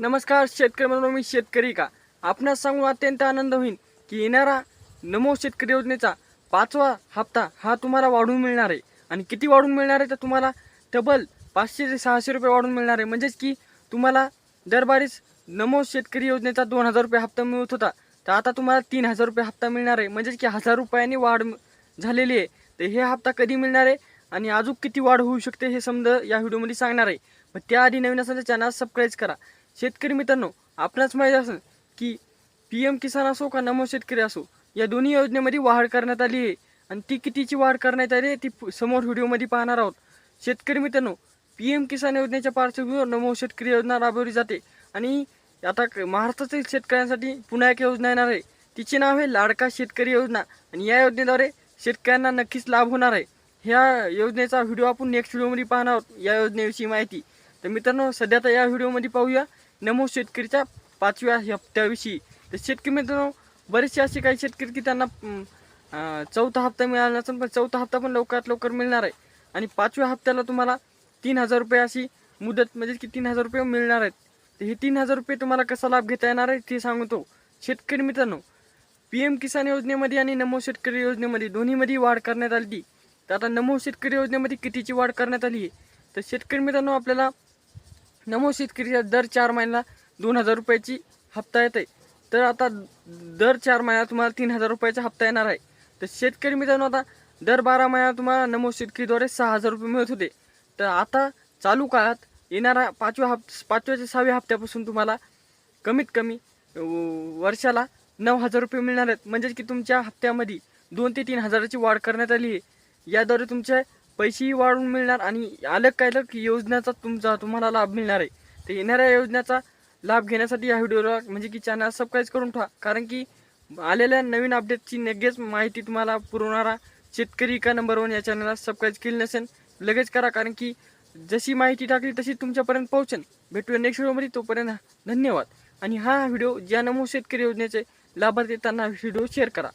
नमस्कार शेतकरी म्हणून मी शेतकरी का? आपणास सांगून अत्यंत आनंद होईल की येणारा नमो शेतकरी योजनेचा पाचवा हप्ता हा तुम्हाला वाढून मिळणार आहे. आणि किती वाढून मिळणार आहे तर तुम्हाला तब्बल पाचशे ते सहाशे रुपये वाढून मिळणार आहे. म्हणजेच की तुम्हाला दरबारीच नमो शेतकरी योजनेचा दोन हजार रुपये हप्ता मिळत होता. तर आता तुम्हाला तीन हजार रुपये हप्ता मिळणार आहे. म्हणजेच की हजार रुपयांनी वाढ झालेली आहे. तर हे हप्ता कधी मिळणार आहे आणि अजून किती वाढ होऊ शकते हे समजा या व्हिडिओमध्ये सांगणार आहे. पण त्याआधी नवीन असेल तर चॅनल सबस्क्राईब करा. शेतकरी मित्रांनो आपणास माहीत असेल की पी एम किसान असो का नमो शेतकरी असो या दोन्ही योजनेमध्ये वाढ करण्यात आली आहे. आणि ती कितीची वाढ करण्यात आली आहे ती समोर व्हिडिओमध्ये पाहणार आहोत. शेतकरी मित्रांनो पी एम किसान योजनेच्या पार्श्वभूमीवर नमो शेतकरी योजना राबवली जाते. आणि आता महाराष्ट्रातील शेतकऱ्यांसाठी पुन्हा एक योजना येणार आहे. तिचे नाव आहे लाडका शेतकरी योजना. आणि या योजनेद्वारे शेतकऱ्यांना नक्कीच लाभ होणार आहे. ह्या योजनेचा व्हिडिओ आपण नेक्स्ट व्हिडिओमध्ये पाहणार आहोत या योजनेविषयी माहिती. तर मित्रांनो सध्या तर या व्हिडिओमध्ये पाहूया. नमो शेतकरीच्या पाचव्या हप्त्याविषयी तर शेतकरी मित्रांनो बरेचसे असे काही शेतकरी की त्यांना चौथा हप्ता मिळाला नसेल पण चौथा हप्ता पण लवकरात लवकर मिळणार आहे. आणि पाचव्या हप्त्याला तुम्हाला तीन हजार रुपये अशी मुदत म्हणजे की तीन हजार रुपये मिळणार आहेत. तर हे तीन हजार रुपये तुम्हाला कसा लाभ घेता येणार आहे ते सांगतो. शेतकरी मित्रांनो पी एम किसान योजनेमध्ये आणि नमो शेतकरी योजनेमध्ये दोन्हीमध्ये वाढ करण्यात आली तर आता नमो शेतकरी योजनेमध्ये कितीची वाढ करण्यात आली आहे? तर शेतकरी मित्रांनो आपल्याला नमो शेतकरीच्या दर चार महिन्याला दोन हजार रुपयाची हप्ता येते तर आता दर चार महिन्याला तुम्हाला तीन हजार रुपयाचा हप्ता येणार आहे. तर शेतकरी मित्रांनो आता दर बारा महिन्याला तुम्हाला नमो शेतकरीद्वारे सहा हजार रुपये मिळत होते. तर आता चालू काळात येणारा पाचव्या हप पाचव्या ते सहाव्या हप्त्यापासून तुम्हाला कमीत कमी वर्षाला नऊ हजार रुपये मिळणार आहेत. म्हणजेच की तुमच्या हप्त्यामध्ये दोन ते तीन हजाराची वाढ करण्यात आली आहे. याद्वारे तुमच्या पैसेही वाढून मिळणार आणि अलग काय अलग योजनेचा तुमचा तुम्हाला लाभ मिळणार आहे. तर येणाऱ्या योजनेचा लाभ घेण्यासाठी या व्हिडिओला म्हणजे की चॅनल सबस्क्राईब करून ठेवा. कारण की आलेल्या नवीन अपडेटची लगेच माहिती तुम्हाला पुरवणारा शेतकरी का नंबर वन या चॅनलला सबस्क्राईब केली नसेल लगेच करा. कारण की जशी माहिती टाकली तशी तुमच्यापर्यंत पोहोचेल. भेटूया नेक्स्ट व्हिडिओमध्ये तोपर्यंत धन्यवाद. आणि हा व्हिडिओ ज्या नमो शेतकरी योजनेचे लाभार्थी त्यांना व्हिडिओ शेअर करा.